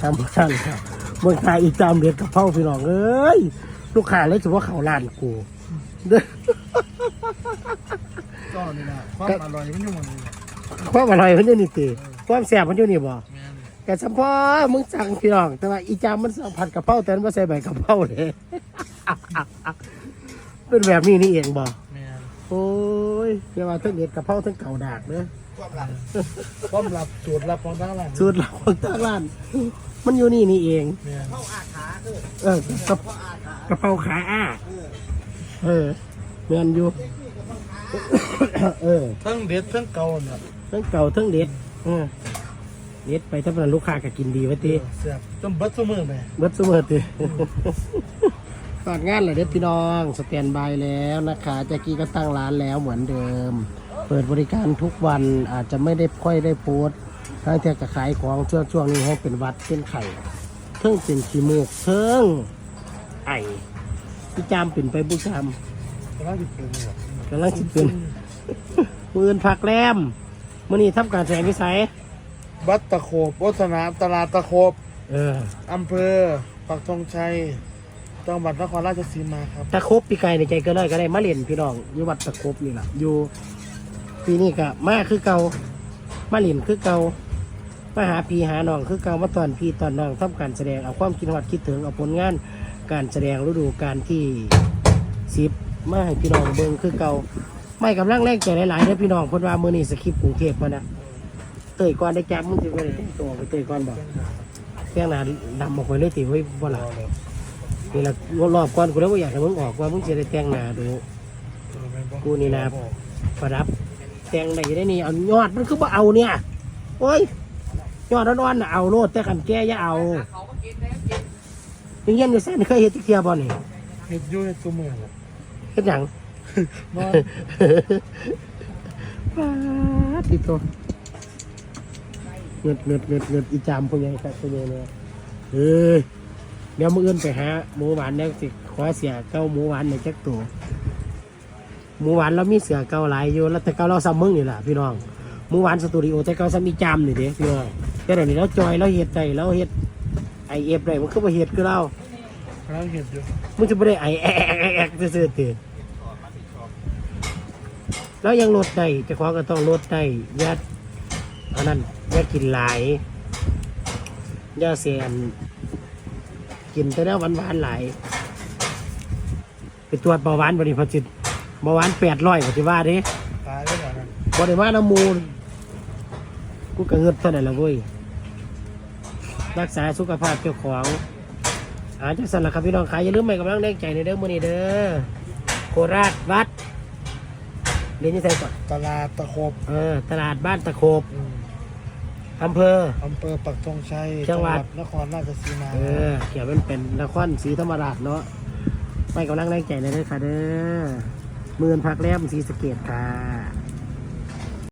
ทำบ่ทันครับเมืองขายอีจามเด็ดกับเผาพี่น้องเอ้ยลูกค้าเลยถือว่าเขาล้านกูเด้อก็นี่นะความอร่อยมันอยู่หมันนี่แหละความอร่อยมันอยู่นี่ติความแซ่บมันอยู่นี่บ่แม่นแต่สมพอมึงสั่งพี่น้องแต่ว่าอีจามมันสั่งผัดกะเพราแต่มันบ่ใส่ใบกะเพราเลย เป็นแบบนี้นี่เองบ่แม่นโอ้ ยเรียกว่าทั้งเด็ดกะเพราทั้งเก่าดากเด้อความลับสูตรลับของทางร้านสูตรเราของทางร้าน มันอยู่นี่นี่เองแม่นเออกะกะเพราขาอ้าเออเมียนอยู่เออทั้งเด็ดทั้งเก่าเนี่ยทั้งเก่าทั้งเด็ดเออเด็ดไปถ้าเป็นลูกค้าก็กินดีไว้ตีเสียบจนเบัดซุมือแม่เบิดเสมอตี ตอนงานเหรอเด็ดพี่น้องสแตนบายแล้วนะคะแจ็กกี้ก็ตั้งร้านแล้วเหมือนเดิม เปิดบริการทุกวันอาจจะไม่ได้ค่อยได้โพสต์ทั้งแต่จะขายของช่วงช่วงนี้ให้เป็นหวัดเป็นไข่เทิงเป็นขี้มูกเทิงไอพี่จามเป็นไปบุจามกำลังสิเป็นเนี่ยกำลังสิเป็นมือนผักแรมมื่อนี้ทำการแสดงวิสัยบัตตะโคบวัฒนาตลาดตะโคบเอออำเภอปักธงชัย จังหวัดนครราชสีมาครับ ตะครบปีไก่ในใจก็เลยก็ได้มาเล่นพี่น้องอยู่วัดตะครบนี่แหละอยู่ปีนี้ก็มาคือเก่ามาเล่นคือเก่ามาหาพี่หาน้องคือเก่ามาตอนพี่ตอนน้องทำการแสดงเอาความคิดฮอดคิดถึงเอาผลงานการแสดงฤดูการที่สิบมาให้พี่น้องเบิ่งคือเก่าไม่กำลังแรงใจหลายๆเด้อพี่น้องเพนว่ามื้อนี้สคริปต์กรุงเทพมานะเตยก่อนได้จับมึงสิได้แต่งตัวไปเตยก่อนบ่แค่นั้นดำออกไปเลยติเฮ้บ่ล่ะ นี่ล่ะรอบก่อนกูแล้วบ่อยากให้มึงออกว่ามึงสิได้แต่งหน้าดูกูนี่นะประดับ แต่งได้ได้นี่เอายอดมันคือบ่เอาเนี่ยโอ้ยยอดอ่อนๆน่ะเอาโลดแต่คันแก่อย่าเอายังเย็นอยู่แซ่นเคยเฮ็ดจักเที่ยบ่นี่เห็ดอยุ่เห็ดซุมือเนี่ยเฮ็ดหยังนอนปาดติดตัวเงิดเงิดเงิดเงิดอีจามพวกยังครับพวกยังเนี่ยเอ้ย เดี๋ยวมื้ออื่นไปหาหมูหวานแล้วสิขอเสียเก้าหมูหวานในอยจักตัวหมูหวานเรามีเสือเก้าหลายอยู่แล้วแต่เก้าเราซ้ำมึงนี่แหละพี่น้องหมูหวานสตูดิโอแต่เก้าซ้ำอีจามนี่เด้พี่น้องแต่เดี๋ยวนี้เราจอยเราเฮ็ดได้เราเฮ็ดไอเอฟได้มันคือบ่เฮ็ดคือเรากำลังเห็ดอยู่มึงจะไม่ได้ไอแอกแอกแอกซื่อๆตีแล้วยังลดได้เจะของก็ต้องลดได้ยัดอันนั้นยัดกินหลายยาเสียน กินแต่แล้วหวานๆหลายไปตรวจเบาหวานบริพจิตเบาหวานแปดร้อยปฏิว่าเด้ตายแล้วเหรอนั่นบริว่าน้ำมูลกูก็เงินเท่านั้นละเว้ยรักษาสุขภาพเจ้าของอาจจะสั่นละครับพี่น้องขายอย่าลืมใหม่กำลังแรงใจในเด้อมื้อนี้เด้อโคราชวัดเรียนยังไงก่อนตลาดตะโคบเออตลาดบ้านตะโคบอืม อำเภอ อำเภอปักธงชัยจังหวัด นครราชสีมา เออเกี่ยวมันเป็นนครศรีธรรมราชเนาะไม่กำลังแรงใจในเด้อค่ะเด้อหมื่นพักแรมศรีสะเกดค่ะ